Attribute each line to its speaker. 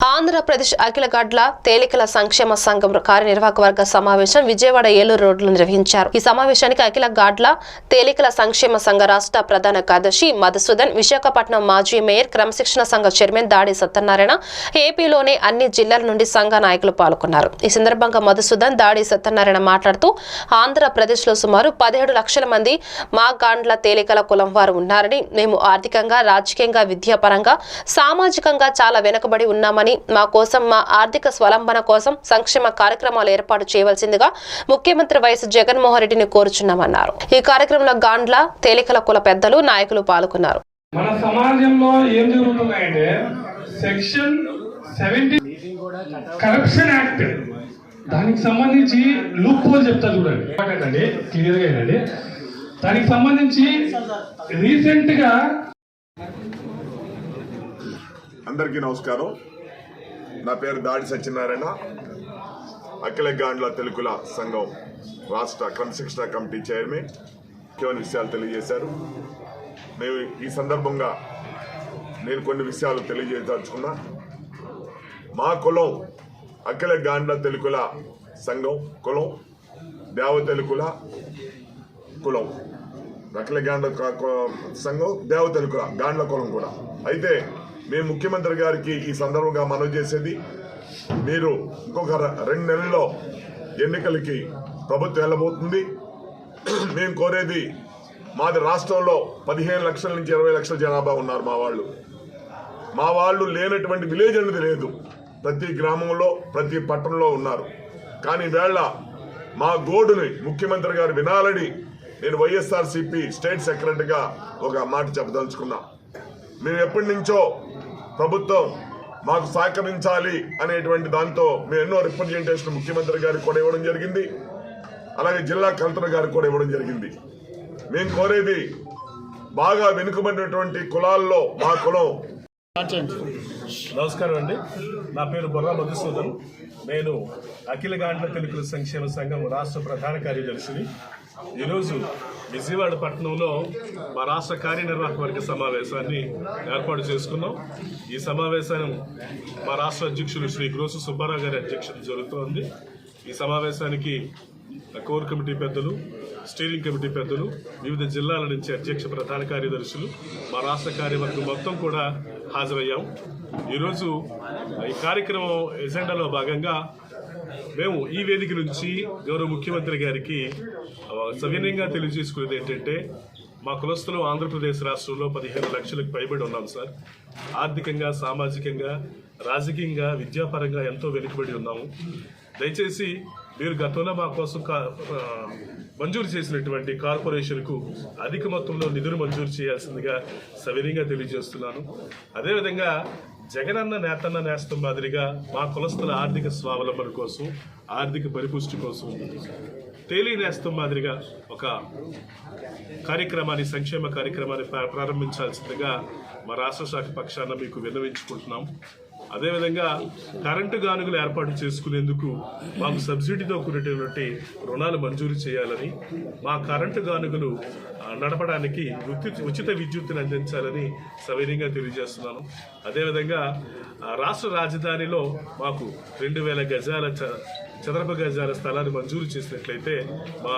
Speaker 1: ఆంధ్రప్రదేశ్ అఖిల గడ్ల తేలికల సంక్షేమ సంఘం కార్యనిర్వాహక వర్గ సమావేశం విజయవాడ ఏలూరు రోడ్లు నిర్వహించారు. ఈ సమావేశానికి అఖిల గాడ్ల తేలికల సంక్షేమ సంఘ రాష్ట్ర ప్రధాన కార్యదర్శి మధుసూదన్ విశాఖపట్నం మాజీ మేయర్ క్రమశిక్షణ సంఘ చైర్మన్ దాడి సత్యనారాయణ ఏపీలోనే అన్ని జిల్లాల నుండి సంఘ నాయకులు పాల్గొన్నారు. ఈ సందర్భంగా మధుసూదన్ దాడి సత్యనారాయణ మాట్లాడుతూ ఆంధ్రప్రదేశ్లో సుమారు పదిహేడు లక్షల మంది మా గాండ్ల తేలికల కులం వారు ఉన్నారని మేము ఆర్థికంగా రాజకీయంగా విద్యాపరంగా సామాజికంగా చాలా వెనుకబడి ఉన్నామని మా కోసం మా ఆర్థిక స్వలంబన కోసం సంక్షేమ కార్యక్రమాలు ఏర్పాటు చేయవలసిందిగా ముఖ్యమంత్రి వైఎస్ జగన్మోహన్ రెడ్డిని కోరుచున్నామన్నారు. ఈ కార్యక్రమంలో గాండ్ల తేలికల కుల పెద్దలు నాయకులు పాల్గొన్నారు.
Speaker 2: మన సమాజంలో ఏం జరుగుతున్నాయంటే సెక్షన్ సెవెంటీ కరప్షన్ యాక్ట్ దానికి సంబంధించి లూప్ హోల్ చెప్తా చూడండి. అండి క్లియర్గా వినండి దానికి సంబంధించి రీసెంట్గా
Speaker 3: అందరికీ నమస్కారం. నా పేరు దాడి సత్యనారాయణ. అఖిల గాండ్ల తెలుగుల సంఘం రాష్ట్ర క్రమశిక్షణ కమిటీ చైర్మన్. ముఖ్యమైన విషయాలు తెలియజేశారు. మేము ఈ సందర్భంగా నేను కొన్ని విషయాలు తెలియజేయదలుచుకున్నా. మా కులం అఖిల గాండ్ల తెలుగుల సంఘం కులం దేవ తెలుగుల కులం. అఖిల గాండ్ల సంఘం దేవ తెలుగుల గాండ్ల కులం కూడా. అయితే మేము ముఖ్యమంత్రి గారికి ఈ సందర్భంగా మనవి చేసేది మీరు ఇంకొక రెండు నెలల్లో ఎన్నికలకి ప్రభుత్వం వెళ్ళబోతుంది. మేము కోరేది మాది రాష్ట్రంలో పదిహేను లక్షల నుంచి ఇరవై లక్షల జనాభా ఉన్నారు మా వాళ్ళు. మా వాళ్ళు లేనటువంటి విలేజ్ అనేది లేదు. ప్రతి గ్రామంలో ప్రతి పట్టణంలో ఉన్నారు. కానీ వేళ మా గోడుని ముఖ్యమంత్రి గారు వినాలని నేను వైఎస్ఆర్సీపీ స్టేట్ సెక్రటరీగా ఒక మాట చెప్పదలుచుకున్నా. మేము ఎప్పటి నుంచో ప్రభుత్వం మాకు సహకరించాలి అనేటువంటి దాంతో మేము ఎన్నో రిప్రజెంటేషన్ ముఖ్యమంత్రి గారికి కూడా ఇవ్వడం జరిగింది. అలాగే జిల్లా కలెక్టర్ గారికి కూడా ఇవ్వడం జరిగింది. మేము కోరేది బాగా వెనుకబడినటువంటి కులాల్లో మా కులం.
Speaker 4: నమస్కారం అండి. నా పేరు బొర్రా మధుసూదన్. నేను అఖిల గాండ్ల తెలుగుల సంక్షేమ సంఘం రాష్ట్ర ప్రధాన కార్యదర్శిని. ఈరోజు విజయవాడ పట్టణంలో మా రాష్ట్ర కార్యనిర్వాహక వర్గ సమావేశాన్ని ఏర్పాటు చేసుకున్నాం. ఈ సమావేశం మా రాష్ట్ర అధ్యక్షులు శ్రీ గ్రోసు సుబ్బారావు గారి అధ్యక్షత జరుగుతోంది. ఈ సమావేశానికి కోర్ కమిటీ పెద్దలు స్టీరింగ్ కమిటీ పెద్దలు వివిధ జిల్లాల నుంచి అధ్యక్ష ప్రధాన కార్యదర్శులు మా రాష్ట్ర కార్యవర్గం మొత్తం కూడా హాజరయ్యాం. ఈరోజు ఈ కార్యక్రమం ఎజెండాలో భాగంగా మేము ఈ వేదిక నుంచి గౌరవ ముఖ్యమంత్రి గారికి సవినయంగా తెలియజేసుకునేది ఏంటంటే మా కులస్తులు ఆంధ్రప్రదేశ్ రాష్ట్రంలో పదిహేను లక్షలకు పైబడి ఉన్నాం సార్. ఆర్థికంగా సామాజికంగా రాజకీయంగా విద్యాపరంగా ఎంతో వెనుకబడి ఉన్నాము. దయచేసి మీరు గతంలో మా కోసం కా- మంజూరు చేసినటువంటి కార్పొరేషన్కు అధిక మొత్తంలో నిధులు మంజూరు చేయాల్సిందిగా సవినీయంగా తెలియజేస్తున్నాను. అదేవిధంగా జగనన్న నేతన్న నేస్తం మాదిరిగా మా కులస్తుల ఆర్థిక స్వావలంబన కోసం ఆర్థిక పరిపుష్టి కోసం తేలి నేస్తం మాదిరిగా ఒక కార్యక్రమాన్ని సంక్షేమ కార్యక్రమాన్ని ప్రా- ప్రారంభించాల్సిందిగా మా రాష్ట్ర శాఖ పక్షాన మీకు విన్నవించుకుంటున్నాం. అదేవిధంగా కరెంటు గానుగలు ఏర్పాటు చేసుకునేందుకు మాకు సబ్సిడీతో కూడినటువంటి రుణాలు మంజూరు చేయాలని మా కరెంటు గానుగలు నడపడానికి ఉచిత ఉచిత విద్యుత్తుని అందించాలని సవినీయంగా తెలియజేస్తున్నాను. అదేవిధంగా రాష్ట్ర రాజధానిలో మాకు రెండు వేల గజాల చదరపు గజాల స్థలాన్ని మంజూరు చేసినట్లయితే మా